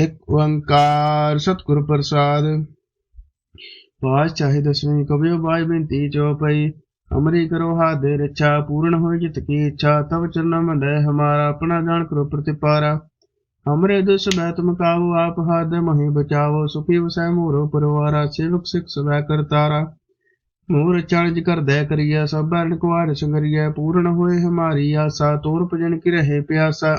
ਇੱਕ ਓੰਕਾਰ ਸਤਿਗੁਰ ਪ੍ਰਸਾਦ। ਬਾਜ ਦਸਵੀਂ ਕਬਿਓ ਬਾਜ ਬੇਨਤੀ ਚਉਪਈ ਅਮਰੀ ਕਰੋ ਹਾਥ ਦੇ ਪੂਰਨ ਹੋਏ ਜਿਤ ਕੀ ਇੱਛਾ ਤਬ ਚਰਨ ਮੰਡੈ ਹਮਾਰਾ, ਆਪਣਾ ਜਾਣ ਕਰੋ ਪ੍ਰਤਿਪਾਰਾ। ਹਮਰੇ ਦੁਸ ਬੈ ਤੁਮ ਕਾਬੂ ਆਪ ਹਾਥ ਮਹੀ ਬਚਾਵੋ, ਸੁਖੀ ਵਸੈ ਮੋਰੋ ਪਰਵਾਰਾ, ਸੇਵਕ ਸਿਖ ਸਵੈ ਕਰਤਾਰਾ। ਮੋਰ ਚਣਜ ਕਰਦੈ ਕਰੀਆ ਸਭ ਬਰਨ ਕੁਆਰ ਸੰਗਰੀਆ ਪੂਰਨ ਹੋਏ ਹਮਾਰੀ ਆਸਾ, ਤੋਰ ਭਜਨ ਕੀ ਰਹੇ ਪਿਆਸਾ।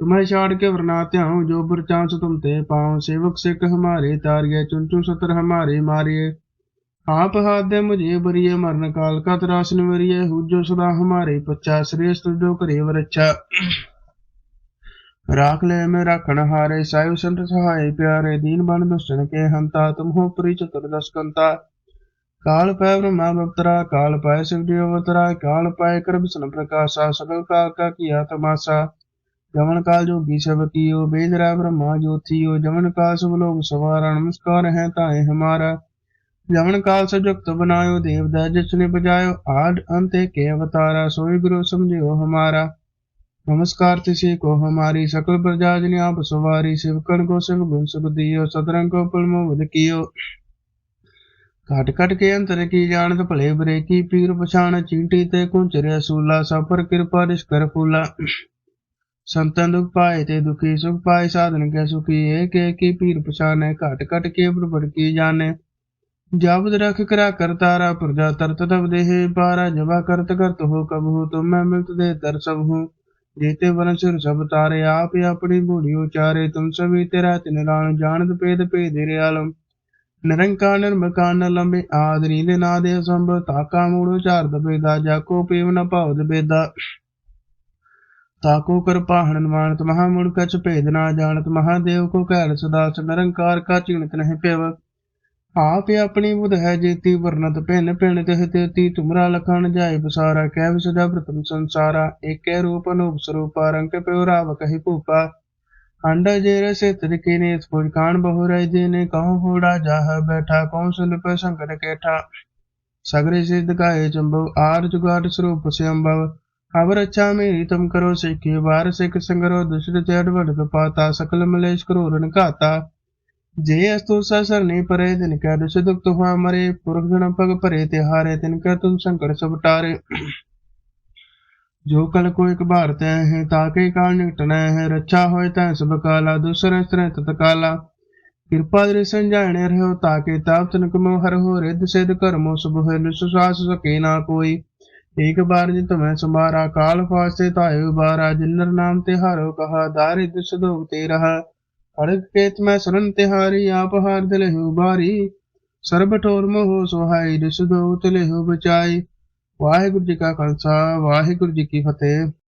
तुम्हें छाड़ के वरना त्याऊं जो चांस तुम ते पाऊं सेवक सिख हमारे तारिये चुन चुन सतर हमारे मारिये आप हाथ दे मुझे बरिए मरण काल का त्रासन वरिये हुजो सदा हमारे पच्चा श्रेष्ठ जो करे वरच्छा राख ले में राखण हारे सायु संत सहाय प्यारे दीन बन दुष्टन के हंता तुम हो प्री चतुर्दश कंता काल पाय ब्रह्मा बप्तरा काल पाय शिव अवतरा काल पाय कर विष्णु प्रकाशा सकल काल का किया तमाशा जमन काल जोगी सब कियो बेदरा ब्रह्मा ज्योतियो जमन काल सब लोग सवारा नमस्कार है ताए हमारा जमन काल सब जुक्त बनायो देवदा जिसने बजायो आड अंत के अवतारा सोई गुरु समझियो हमारा नमस्कार तिसे को हमारी सकल प्रजा जन आप सवारी शिवकन को शिव गुण सुख दियो सतरंग को पुलमो बुध कियो घट घट के अंतर की जानत भले बरे की पीर पछाण चींटी ते कुंचरे सूला सफर कृपा निष्कर फूला ਸੰਤਨ ਦੁਖ ਪਾਏ ਤੇ ਦੁਖੀ ਸੁਖ ਪਾਏ, ਸਾਧਨ ਕੇ ਸੁਖੀ, ਏਕ ਏਕ ਕੀ ਪੀਰ ਪਛਾਨੈ, ਘਟ ਘਟ ਕੇ ਪ੍ਰਭੜ ਕੀ ਜਾਣੈ। ਜਬਦ ਰਖ ਕਰਾ ਕਰਤਾਰਾ ਪ੍ਰਜਾ ਤਰਤ ਤਬ ਦੇਹ, ਪਾਰਾ ਜਬਾ ਕਰਤ ਕਰਤ ਹੋ ਕਬਹੂ, ਤੁਮ ਮੈਂ ਮਿਲਤ ਦੇ ਦਰ ਸਭ ਹੂੰ ਜੀਤੇ ਵਨ ਸਭ ਤਾਰੇ, ਆਪ ਆਪਣੀ ਬੂੜੀ ਉਚਾਰੇ, ਤੁਮ ਸਭੀ ਤੇਰਾ ਤਿਨ ਲਾਣ ਜਾਣਤ ਭੇਦ ਭੇਦੇ ਰਿਆਲਮ ਨਿਰੰਕਾਰ ਨਿਰਮਕਾਰ ਲੰਬੇ ਆਦਰੀ ਦੇ ਨਾਦੇ ਸੰਭ ਤਾਕਾ ਮੂੜ ਉਚਾਰਤ ਬੇਦਾ ਜਾ ਕੋ ਪੀਵ ਨ ਭਾਵਦ ਬੇਦਾ। ਤਾਕੂ ਕਿਰਪਾ ਹਨੁਮਾਨ ਤਮਹਾ ਮੁੜ ਕਛ ਭੇਦ ਨਾ ਜਾਣਤ, ਮਹਾਦੇਵ ਕੋ ਘਰ ਸਦਾ ਨਿਰੰਕਾਰ ਕਾ ਚਿੰਤ ਨਹੀਂ ਪੇਵ। ਆਪ ਆਪਣੀ ਬੁਧ ਹੈ ਜੇਤੀ ਵਰਨਤ ਭਿੰਨ ਭਿੰਨ ਕਹਿ ਤੇਤੀ, ਤੁਮਰਾ ਲਖਣ ਜਾਏ ਬਸਾਰਾ, ਕਹਿ ਵਿਸਦਾ ਪ੍ਰਤਮ ਸੰਸਾਰਾ। ਏਕੈ ਰੂਪ ਅਨੂਪ ਸਰੂਪਾ, ਰੰਗ ਪਿਉ ਰਾਵ ਕਹਿ ਭੂਪਾ। ਅੰਡਾ ਜੇ ਰਸੇ ਤਰਿਕੇ ਨੇ ਸੋਜ ਕਾਣ ਬਹੁ ਰਹਿ ਜੇ ਨੇ, ਕਹੋ ਹੋੜਾ ਜਾਹ ਬੈਠਾ ਕੌਣ ਸੁਨ ਪੈ ਸੰਕਟ ਕੇਠਾ। ਸਗਰੇ ਸਿੱਧ ਕਾਏ ਚੰਬਵ, ਆਰ ਜੁਗਾਟ ਸਰੂਪ खबर अच्छा मेरी तुम करो सिखी बार सिख संगरो दुष्ट चढ़ बढ़ पाता सकल मलेश क्रूरन घाता जे अस्तु सरनी परे तिनका दुष दुख हुआ मरे पुरख जन पग परे तिहारे तिनका तुम संकट सब टारे जो कल को एक बार तय है ताके काल निकटना है रक्षा होए तय सब काला दूसरे स्त्र तत्काला कृपा दृशन जाने रहो ताके ताप तनक मो हर हो रिद सिद्ध कर्मो शुभ है निश्वास सके ना कोई एक बार जित मैं सुमारा काल फासे ताय उबारा जिन्नर नाम तिहारो कहा दारिद्र सुदोग ते रहा खड़ग केत मैं सुरन तिहारी आप हार दिले हो बारी ਸਰਬ ਠੋਰ ਮੋਹ ਸੁਹਾਈ ਰਿਸ ਦੋ ਤਲੇ ਹੋ ਬਚਾਈ ਵਾਹਿਗੁਰੂ ਜੀ ਕਾ ਖਾਲਸਾ ਵਾਹਿਗੁਰੂ ਜੀ ਕੀ ਫਤਿਹ